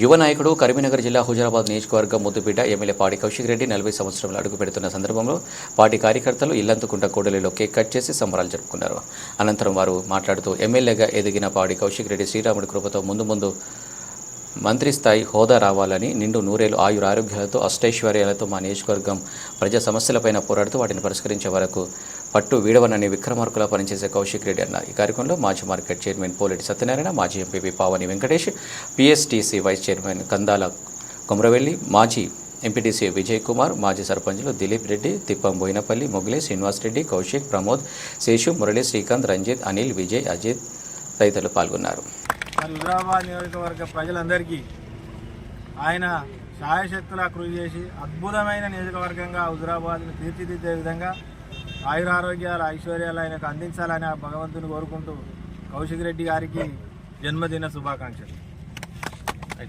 యువ నాయకుడు కరీంనగర్ జిల్లా హుజరాబాద్ నియోజకవర్గం ముద్దుబిడ్డ ఎమ్మెల్యే పాడి కౌశిక్ రెడ్డి నలభై సంవత్సరంలో అడుగు పెడుతున్న సందర్భంలో పార్టీ కార్యకర్తలు ఇల్లంతకుంట కోడలిలో కేక్ కట్ చేసి సంబరాలు జరుపుకున్నారు. అనంతరం వారు మాట్లాడుతూ ఎమ్మెల్యేగా ఎదిగిన పాడి కౌశిక్ రెడ్డి శ్రీరాముడి కృపతో ముందు ముందు మంత్రి స్థాయి హోదా రావాలని నిండు నూరేలు ఆయుర ఆరోగ్యాలతో అష్టైశ్వర్యాలతో మా నియోజకవర్గం ప్రజా సమస్యలపైన పోరాడుతూ వాటిని పరిష్కరించే వరకు పట్టు వీడవనని విక్రమార్కులా పనిచేసే కౌశిక్ రెడ్డి అన్నారు. ఈ కార్యక్రమంలో మాజీ మార్కెట్ చైర్మన్ పోలెటి సత్యనారాయణ మాజీ MPP Pavani Venkatesh PSTC vice chairman Kandala Komaravelli మాజీ ఎంపీటీసీ విజయ్ కుమార్ మాజీ సర్పంచ్లు దిలీప్ రెడ్డి తిప్పం బోయినపల్లి మొగిలే శ్రీనివాస్ రెడ్డి కౌశిక్ ప్రమోద్ శేషు మురళి శ్రీకాంత్ రంజిత్ అనిల్ విజయ్ అజిత్ తదితరులు పాల్గొన్నారు. మరి హుజరాబాద్ నియోజకవర్గ ప్రజలందరికీ ఆయన సాయశక్తులా కృషి చేసి అద్భుతమైన నియోజకవర్గంగా హుజరాబాద్ను తీర్చిదిద్దే విధంగా ఆయురారోగ్యాలు ఐశ్వర్యాలు ఆయనకు అందించాలని ఆ భగవంతుని కోరుకుంటూ కౌశిక్ రెడ్డి గారికి జన్మదిన శుభాకాంక్షలు.